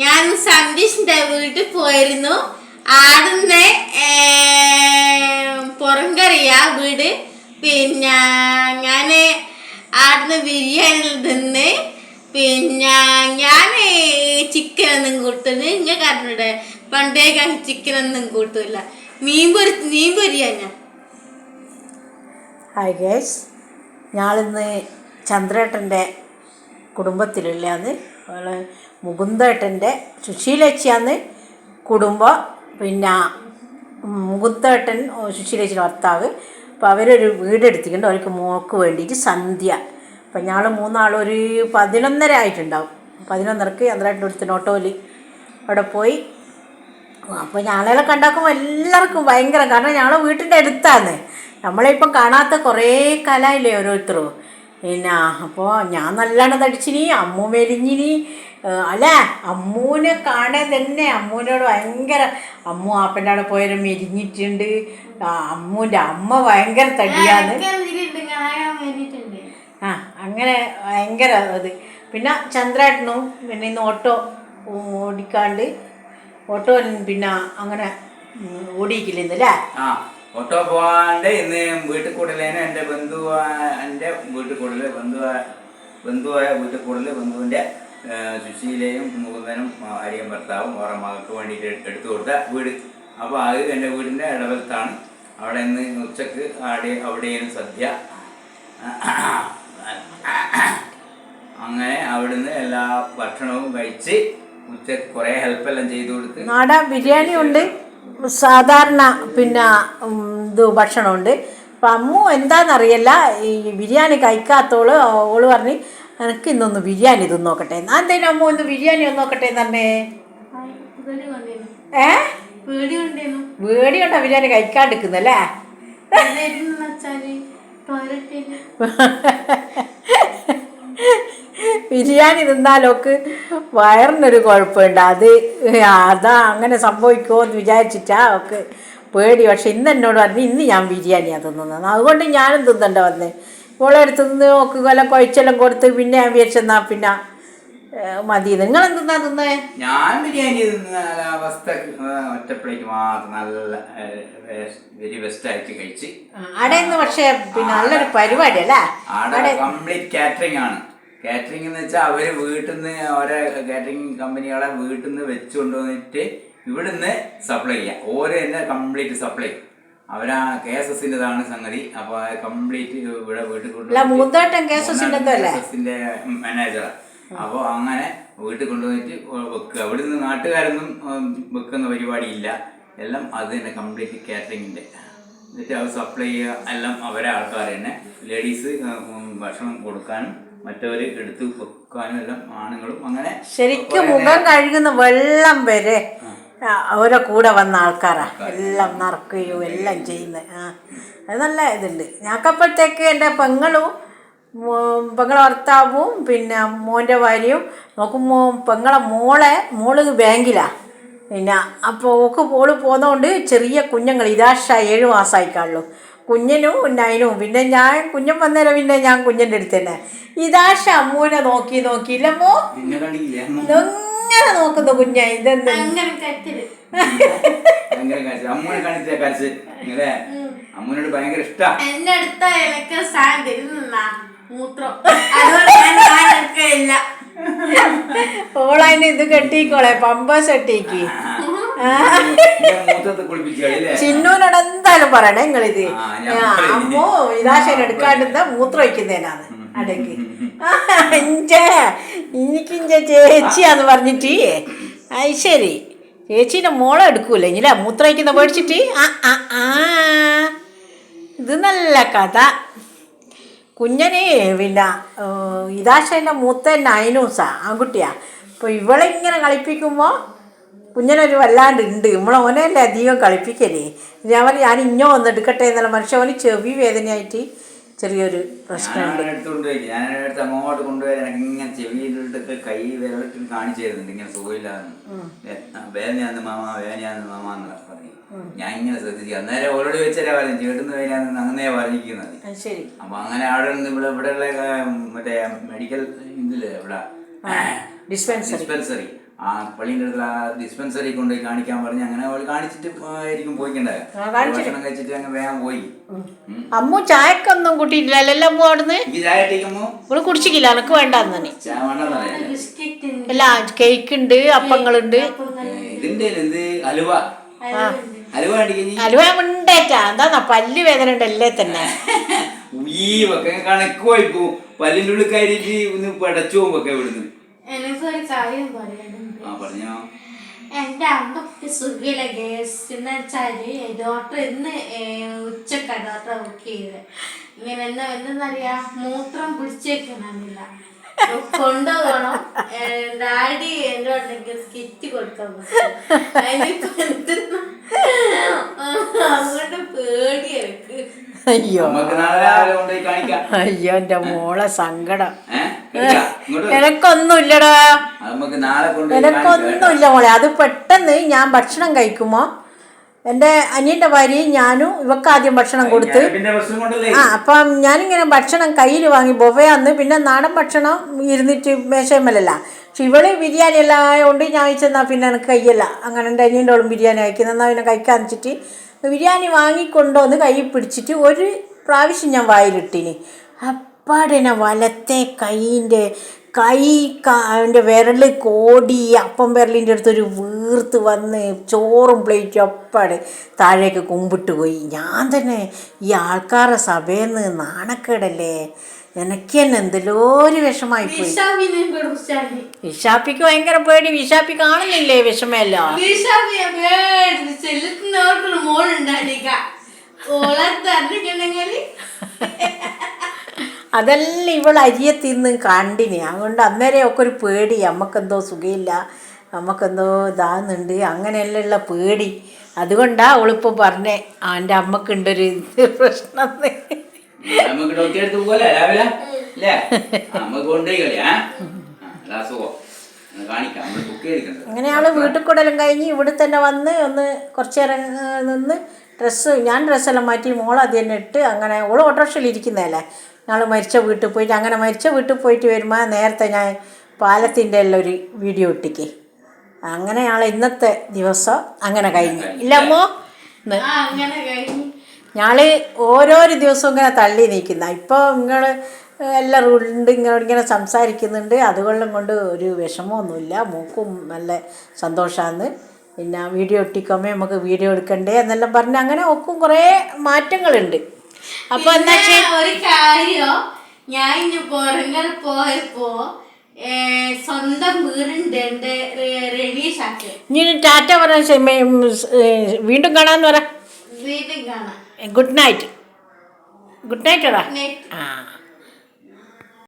ഞാൻ സന്തീഷിന്റെ വീട്ടിൽ പോയിരുന്നു. ആടുന്ന് പുറങ്കറിയ വീട്. പിന്നെ ഞാൻ ആടുന്ന് ബിരിയാണി തിന്ന്. പിന്നെ ഞാൻ ചിക്കൻ ഒന്നും കൂട്ടുന്നു ഇങ്ങനെ പണ്ടേ ചിക്കൻ ഒന്നും കൂട്ടൂല മീൻ പൊരി മീൻ പൊരിയാ ഞാൻ. ഹായ് ഗേസ് ഞാളിന്ന് ചന്ദ്രേട്ടന്റെ കുടുംബത്തിലുള്ളതാണ് അവൾ മുകുന്ദേട്ടന്റെ സുശീലച്ചിയാന്ന് കുടുംബം പിന്നെ മുകുന്ദേട്ടൻ സുശീലച്ചിയുടെ ഭർത്താവ്. അപ്പോൾ അവരൊരു വീടെടുത്തിട്ടുണ്ട് അവർക്ക് മോക്ക് വേണ്ടിയിട്ട് സന്ധ്യ. അപ്പം ഞങ്ങൾ മൂന്നാളും ഒരു പതിനൊന്നര ആയിട്ടുണ്ടാവും. പതിനൊന്നരക്ക് ചന്ദ്രേട്ടന്റെ അടുത്തിന് ഓട്ടോയിൽ അവിടെ പോയി. അപ്പോൾ ഞങ്ങളെ കണ്ടാക്കുമ്പോൾ എല്ലാവർക്കും ഭയങ്കര. കാരണം ഞങ്ങൾ വീട്ടിന്റെ അടുത്താണ്. നമ്മളിപ്പം കാണാത്ത കുറേ കലയില്ലേ ഓരോരുത്തരും. പിന്നെ അപ്പോൾ ഞാൻ നല്ലോണം തടിച്ചിനി അമ്മു മെലിഞ്ഞിനി അല്ലേ? അമ്മൂനെ കാണാൻ തന്നെ അമ്മൂനോട് ഭയങ്കര അമ്മു ആപ്പന്റെ അവിടെ പോയാലും മെരിഞ്ഞിട്ടുണ്ട്. അമ്മൂന്റെ അമ്മ ഭയങ്കര തടിയാണ്. ആ അങ്ങനെ ഭയങ്കര അത് പിന്നെ ചന്ദ്രേട്ടനും പിന്നെ ഇന്ന് ഓട്ടോ ഓടിക്കാണ്ട് ഓട്ടോ പിന്നെ അങ്ങനെ ഓടിയിക്കില്ല ഇന്നല്ലേ ആ ഓട്ടോ പോവാണ്ട് ഇന്ന് വീട്ടിൽ കൂടുതലേന് എന്റെ ബന്ധു എന്റെ വീട്ടിൽ കൂടുതൽ ബന്ധു ബന്ധുവായ വീട്ടിൽ കൂടുതൽ ബന്ധുവിന്റെ സുശീലയും മുകുന്ദനും ഭാര്യയും ഭർത്താവും ഓരോ മകൾക്ക് വേണ്ടിയിട്ട് എടുത്തു കൊടുത്ത വീട്. അപ്പോൾ അത് എന്റെ വീടിന്റെ ഇടവലത്താണ്. അവിടെ നിന്ന് ഉച്ചയ്ക്ക് അവിടെ സദ്യ. അങ്ങനെ അവിടുന്ന് എല്ലാ ഭക്ഷണവും കഴിച്ച് ഉച്ചയ്ക്ക് കുറേ ഹെൽപ്പെല്ലാം ചെയ്തു കൊടുത്ത് നാടൻ ബിരിയാണി ഉണ്ട്. സാധാരണ പിന്നെ ഇത് ഭക്ഷണമുണ്ട്. അപ്പം അമ്മു എന്താണെന്നറിയില്ല ഈ ബിരിയാണി കഴിക്കാത്തോൾ ഓൾ പറഞ്ഞ് എനിക്ക് ഇന്നൊന്ന് ബിരിയാണി തിന്നോക്കട്ടെ ഞാൻ എന്തേലും അമ്മ ഒന്ന് ബിരിയാണി ഒന്ന് നോക്കട്ടെ എന്നേ ഏ? പേടി കണ്ട ബിരിയാണി കഴിക്കാണ്ടിരിക്കുന്നല്ലേ ബിരിയാണി തിന്നാലൊക്കെ വയറിനൊരു കുഴപ്പമുണ്ട്. അത് അതാ അങ്ങനെ സംഭവിക്കുമോ എന്ന് വിചാരിച്ചിട്ടാ ഒക്കെ പേടി. പക്ഷെ ഇന്ന് എന്നോട് പറഞ്ഞു ഇന്ന് ഞാൻ ബിരിയാണിയാണ് തിന്നുന്നത് അതുകൊണ്ട് ഞാനും തിന്നണ്ട വന്ന്. അടുത്ത് നിന്ന് നോക്ക് കൊല്ലം കുഴച്ചെല്ലാം കൊടുത്ത് പിന്നെ ഞാൻ വിചാരിച്ചെന്നാ പിന്നെ മതി. നിങ്ങൾ എന്തെന്നാ തിന്നേ? ഞാൻ ബിരിയാണി തിന്ന അവസ്ഥ ഒറ്റപ്പിളേക്ക് മാത്രം നല്ല വെരി ബെസ്റ്റ് ആയിട്ട് കഴിച്ച്. അവിടെ നിന്ന് പക്ഷേ പിന്നെ നല്ലൊരു പരിപാടി അല്ലേ? കംപ്ലീറ്റ് കാറ്ററിംഗ് ആണ്. കാറ്ററിംഗ് എന്ന് വെച്ചാൽ അവർ വീട്ടിൽ നിന്ന് ഓരോ കാറ്ററിംഗ് കമ്പനികളെ വീട്ടിൽ നിന്ന് വെച്ചുകൊണ്ടുവന്നിട്ട് ഇവിടുന്ന് സപ്ലൈ ചെയ്യാം. ഓരോ തന്നെ കംപ്ലീറ്റ് സപ്ലൈ അവരാ കെ എസ് എസിന്റെതാണ് സംഗതി. അപ്പൊ കംപ്ലീറ്റ് ഇവിടെ വീട്ടിൽ അല്ല, മൂന്തോട്ടം KSS ന്റെ എന്തോ മാനേജറാ അപ്പോൾ അങ്ങനെ വീട്ടിൽ കൊണ്ടുപോയിട്ട് വെക്കുക. നിന്ന് നാട്ടുകാരൊന്നും വെക്കുന്ന പരിപാടി ഇല്ല എല്ലാം അത് തന്നെ കംപ്ലീറ്റ് കാറ്ററിങ്ങിന്റെ എന്നിട്ട് അവർ സപ്ലൈ ചെയ്യുക. എല്ലാം അവരെ ആൾക്കാർ തന്നെ. ലേഡീസ് ഭക്ഷണം കൊടുക്കാനും മറ്റവര് എടുത്ത് വെക്കാനും എല്ലാം ആണുങ്ങളും. അങ്ങനെ ശരിക്കും മുഖം കഴുകുന്ന വെള്ളം വരെ അവരെ കൂടെ വന്ന ആൾക്കാരാണ് എല്ലാം നറക്കുകയും എല്ലാം ചെയ്യുന്നത് ആ അത് നല്ല ഇതുണ്ട്. ഞങ്ങൾക്കപ്പോഴത്തേക്ക് എന്റെ പെങ്ങളും പെങ്ങളെ ഭർത്താവും പിന്നെ മോന്റെ ഭാര്യയും നോക്കുമ്പോൾ പെങ്ങളെ മോളെ മോൾ ബാങ്കിലാണ് പിന്നെ അപ്പോൾ ഓക്ക് മോൾ പോകുന്നതുകൊണ്ട് ചെറിയ കുഞ്ഞുങ്ങൾ ഇതാഷ ഏഴ് മാസമായിക്കാണുള്ളൂ കുഞ്ഞിനും നൈനും പിന്നെ ഞാൻ കുഞ്ഞൻ വന്നേരം പിന്നെ ഞാൻ കുഞ്ഞിന്റെ അടുത്ത് തന്നെ. ഇതാഷ അമ്മൂനെ നോക്കി നോക്കിയില്ലമ്മോ പിന്നെ കണ്ടില്ലേ ഇതെങ്ങനെ നോക്കുന്നു കുഞ്ഞ? ഇതെന്ത്? ഇങ്ങനെ അമ്മൂനോട് ഭയങ്കര ഇഷ്ടാ. എന്റെ അടുത്ത തരുന്ന മൂത്രം. ഓളതിന് ഇത് കെട്ടിക്കോളെ. പമ്പ കുളിപ്പിച്ചല്ലേ ചിന്നൂനോട് എന്തായാലും പറയണേ നിങ്ങളിത്. അമ്മോ ഇതാശൻ എടുക്കാണ്ട് മൂത്രം ഒഴിക്കുന്നതിനാണ് അടക്ക്. എനിക്കിഞ്ച ചേച്ചിയാന്ന് പറഞ്ഞിട്ട്. അത് ശരി. ചേച്ചീന്റെ മോളെ എടുക്കൂല? ഇനില്ല മൂത്രം ഒഴിക്കുന്ന പേടിച്ചിട്ട്? ആ ആ ആ. ഇത് നല്ല കഥ. കുഞ്ഞന് പിന്നെ ഇതാശന്റെ മൂത്ത നൈനൂസാ ആൺകുട്ടിയാ. അപ്പോൾ ഇവളെ ഇങ്ങനെ കളിപ്പിക്കുമ്പോൾ കുഞ്ഞനൊരു വല്ലാണ്ട് ഉണ്ട്. നമ്മളെ ഓനല്ലേ അധികം കളിപ്പിക്കലേ? ഞാൻ പറഞ്ഞു ഞാൻ ഇഞ്ഞോ ഒന്ന് എടുക്കട്ടെ എന്നുള്ള മനുഷ്യ ഓന് ചെവി വേദനയായിട്ട് ചെറിയൊരു പ്രശ്നമുണ്ട്. ഞാൻ എടുത്ത് ഞാൻ എടുത്ത് അങ്ങോട്ട് കൊണ്ടുപോയി എനിക്ക് ഇങ്ങനെ ചെവിയിലിട്ട് കൈ വിരലിട്ട് കാണിച്ചു തരുന്നുണ്ട് ഇങ്ങനെ സുഖമില്ലാന്ന്. വേദനയാന്ന് മാമ വേദനയാന്ന് മാമ എന്ന് പറഞ്ഞു ഞാൻ ഇങ്ങനെ ശ്രദ്ധിച്ചു അന്നേരം ഓരോട് ചോദിച്ചാലേ പറഞ്ഞു ചേട്ടുന്ന വേദനയാന്ന് അങ്ങനെ പറഞ്ഞിരിക്കുന്നത്. ശരി. അപ്പൊ അങ്ങനെ അവിടെ നിന്ന് ഇവിടെ ഇവിടെ ഉള്ള മറ്റേ മെഡിക്കൽ ഇതില്ലേ ഇവിടെ. ഡിസ്പെൻസറി ഡിസ്പെൻസറി ആ പള്ളിന്റെ അടുത്ത് ആ ഡിസ്പെൻസറി കൊണ്ടുപോയി കാണിക്കാൻ പറഞ്ഞ് അങ്ങനെ അവൾ കാണിച്ചിട്ട് ആയിരിക്കും പോയിക്കണ്ടേ ഭക്ഷണം കഴിച്ചിട്ട് അങ്ങ് വേഗം പോയി. അമ്മു ചായക്കൊന്നും കൂട്ടിയിട്ടില്ല അല്ലല്ലോ അമ്മു അവിടുന്ന്? ചായ ഇട്ടേക്കുമ്പോ ഇവൾ കുടിച്ചിട്ടില്ല എനക്ക് വേണ്ടെന്ന് തന്നെ അല്ല കേക്ക് ഉണ്ട് അപ്പങ്ങളുണ്ട്. ഇതിന്റെ എന്ത്? അലുവ. അലുവ അലുവ ഉണ്ടേറ്റാ എന്താന്നാ പല്ല് വേദന ഉണ്ട് അല്ലേ തന്നെ. ഈ ഒക്കെ കണക്ക് പോയിപ്പോ പല്ലിന്റെ ഉള്ളിൽ കയറിയിട്ട് ഒന്ന് പടച്ചു പോകുമ്പൊക്കെ ഇവിടുന്ന് എനിക്കൊരു കാര്യം പറയാനുണ്ട് ആ പറഞ്ഞോ. എന്റെ അമ്മയ്ക്ക് സുഖിയില്ല ഗ്യാസ് എന്ന് വെച്ചാൽ ഡോക്ടർ ഇന്ന് ഉച്ചക്ക ഡോക്ടർ ബുക്ക് ചെയ്ത്. ഇങ്ങനെ എന്താ എന്തെന്നറിയാ മൂത്രം പിടിച്ചേക്കണമെന്നില്ല കൊണ്ടുപോകണം. ഡാഡി എന്റെ ഉണ്ടെങ്കിൽ സ്കിറ്റ് കൊടുക്കാൻ അങ്ങോട്ട് പേടി എനിക്ക്. അയ്യോ. അയ്യോ എന്റെ മോളെ സങ്കടം. എനക്കൊന്നുമില്ലടാ. എനക്കൊന്നുമില്ല മോളെ. അത് പെട്ടെന്ന് ഞാൻ ഭക്ഷണം കഴിക്കുമോ? എന്റെ അനിയന്റെ ഭാര്യയും ഞാനും ഇവക്ക് ആദ്യം ഭക്ഷണം കൊടുത്ത്. ആ അപ്പം ഞാനിങ്ങനെ ഭക്ഷണം കയ്യിൽ വാങ്ങി ബൊവയാന്ന് പിന്നെ നാടൻ ഭക്ഷണം ഇരുന്നിട്ട് മേശമല്ല പക്ഷെ ഇവൾ ബിരിയാണി എല്ലാം ആയതുകൊണ്ട് ഞാൻ വെച്ചെന്നാൽ പിന്നെ എനിക്ക് കയ്യല്ല. അങ്ങനെ എന്റെ അനിയന്റെ ഓളും ബിരിയാണി അയക്കുന്നത് എന്നാൽ പിന്നെ കഴിക്കാൻ വെച്ചിട്ട് ബിരിയാണി വാങ്ങിക്കൊണ്ടോന്ന് കൈ പിടിച്ചിട്ട് ഒരു പ്രാവശ്യം ഞാൻ വായിലിട്ടിനി. അപ്പാടെ വലത്തെ കൈയിന്റെ കൈ അവന്റെ വിരൽ കോടി അപ്പം വിരലിന്റെ അടുത്തൊരു വീർത്ത് വന്ന് ചോറും പ്ലേറ്റും അപ്പാട് താഴേക്ക് കുമ്പിട്ട് പോയി. ഞാൻ തന്നെ ഈ ആൾക്കാരുടെ സഭയിൽ നിന്ന് നാണക്കേടല്ലേ? എനിക്ക് തന്നെ എന്തെല്ലോ ഒരു വിഷമായി പോയി വിഷാപ്പിക്ക് ഭയങ്കര പേടി. വിഷാപ്പി കാണുന്നില്ലേ വിഷമല്ല മോളുണ്ടായിരിക്ക ഓളെ തന്നിട്ടുണ്ടെങ്കിൽ അതെല്ലാം ഇവൾ അരിയെ തിന്ന് കണ്ടിനി. അതുകൊണ്ട് അന്നേരം ഒക്കെ ഒരു പേടി. നമുക്കെന്തോ സുഖമില്ല നമുക്കെന്തോ ഇതാകുന്നുണ്ട് അങ്ങനെയെല്ലാം പേടി. അതുകൊണ്ടാണ് അവളിപ്പോൾ പറഞ്ഞേ എന്റെ അമ്മക്കുണ്ടൊരു പ്രശ്നം അങ്ങനെ അവൾ വീട്ടിൽ കൂടെല്ലാം കഴിഞ്ഞ് ഇവിടെ തന്നെ വന്ന് ഒന്ന് കുറച്ച് നേരം നിന്ന് ഡ്രസ്സ് ഞാൻ ഡ്രസ്സെല്ലാം മാറ്റി മോൾ അത് തന്നെ ഇട്ട് അങ്ങനെ ഓൾ ഓട്ടോറിക്ഷയിൽ ഇരിക്കുന്നതല്ലേ? ഞങ്ങൾ മരിച്ച വീട്ടിൽ പോയിട്ട് അങ്ങനെ മരിച്ച വീട്ടിൽ പോയിട്ട് വരുമ്പോൾ നേരത്തെ ഞാൻ പാലത്തിന്റെ എല്ലാം ഒരു വീഡിയോ ഇട്ടിക്ക്. അങ്ങനെ ഞങ്ങൾ ഇന്നത്തെ ദിവസം അങ്ങനെ കഴിഞ്ഞു. ഇല്ലമ്മോ ഞങ്ങൾ ഓരോരോ ദിവസവും ഇങ്ങനെ തള്ളി നിൽക്കുന്ന ഇപ്പോൾ നിങ്ങൾ എല്ലാം ഉണ്ട് ഇങ്ങനെ ഇങ്ങനെ സംസാരിക്കുന്നുണ്ട്. അതുകൊണ്ടും കൊണ്ട് ഒരു വിഷമമൊന്നുമില്ല. മൂക്കും നല്ല സന്തോഷമാണ് പിന്നെ വീഡിയോ ഒട്ടിക്കുമ്പോൾ നമുക്ക് വീഡിയോ എടുക്കണ്ടേ എന്നെല്ലാം പറഞ്ഞ് അങ്ങനെ ഒക്കും കുറേ മാറ്റങ്ങളുണ്ട്. അപ്പോൾ എന്താ പിന്നെ ഒരു കാര്യം ഞാൻ ഇന്ന് പുറങ്ങൾ പോയപ്പോ സ്വന്തം വീടുണ്ട് എന്റെ റെ- രവീഷാക്ക്. ഇനി ടാറ്റ പറയാൻ വീണ്ടും കാണാന്ന് പറ. കാണാം. Good night. ഗുഡ് നൈറ്റ് എടാ. ആ.